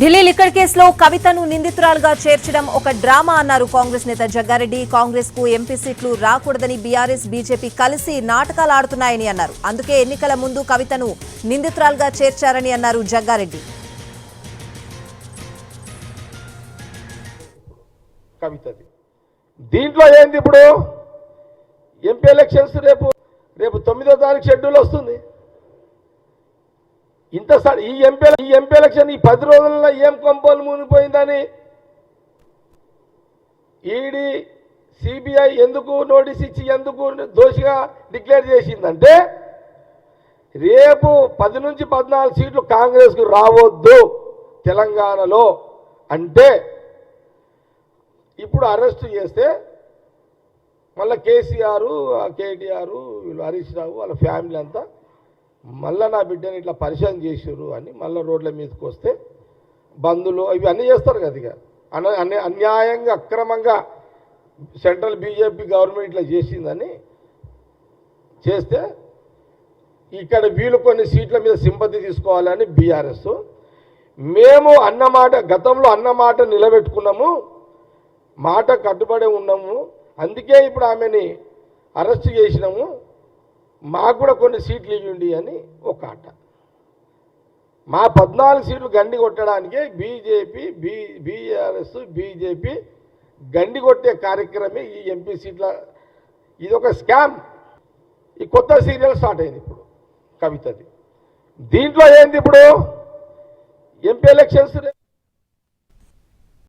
Delhi liquor కేసులో కవితను నిందితురాలుగా చేర్చడం ఒక డ్రామా అన్నారు కాంగ్రెస్ నేత జగ్గారెడ్డి. కాంగ్రెస్కు ఎంపీ సీట్లు రాకూడదని బీఆర్ఎస్ బీజేపీ కలిసి నాటకాలు ఆడుతున్నాయని అన్నారు. అందుకే ఎన్నికల ముందు కవితను నిందితురాలుగా చేర్చారని అన్నారు జగ్గారెడ్డి. కవితది. దీంట్లో ఏంది ఇప్పుడు? ఎంపీ ఎలక్షన్స్ రేపు రేపు తొమ్మిదో తారీఖు షెడ్యూల్ వస్తుంది. ఇంత ఈ ఎంపీ ఈ ఎంపీ ఎలక్షన్ ఈ పది రోజుల్లో ఏం కొంపలు మునిగిపోయిందని? ఈడీ సిబిఐ ఎందుకు నోటీస్ ఇచ్చి ఎందుకు దోషిగా డిక్లేర్ చేసిందంటే రేపు పది నుంచి పద్నాలుగు సీట్లు కాంగ్రెస్కు రావద్దు తెలంగాణలో అంటే ఇప్పుడు అరెస్ట్ చేస్తే మళ్ళీ కేసీఆర్ కేటీఆర్ వీళ్ళు హరీష్ రావు వాళ్ళ ఫ్యామిలీ అంతా మళ్ళీ నా బిడ్డని ఇట్లా పరిశీలన చేసారు అని మళ్ళీ రోడ్ల మీదకి వస్తే బంధులు ఇవి అన్నీ చేస్తారు కదా ఇక. అన అన్యాయంగా అక్రమంగా సెంట్రల్ బీజేపీ గవర్నమెంట్ ఇట్లా చేసిందని చేస్తే ఇక్కడ వీళ్ళు కొన్ని సీట్ల మీద సింపతి తీసుకోవాలని బీఆర్ఎస్. మేము అన్నమాట గతంలో అన్నమాట నిలబెట్టుకున్నాము మాట కట్టుబడి ఉన్నాము. అందుకే ఇప్పుడు ఆమెని అరెస్ట్ చేసినాము. మాకు కూడా కొన్ని సీట్లు ఇవ్వండి అని ఒక ఆట. మా పద్నాలుగు సీట్లు గండి కొట్టడానికే బీజేపీ బీ బీఆర్ఎస్ బీజేపీ గండి కొట్టే కార్యక్రమే ఈ ఎంపీ సీట్ల ఇది ఒక స్కామ్. ఈ కొత్త సీరియల్ స్టార్ట్ అయింది ఇప్పుడు కవితది. దీంట్లో ఏంది ఇప్పుడు? MP elections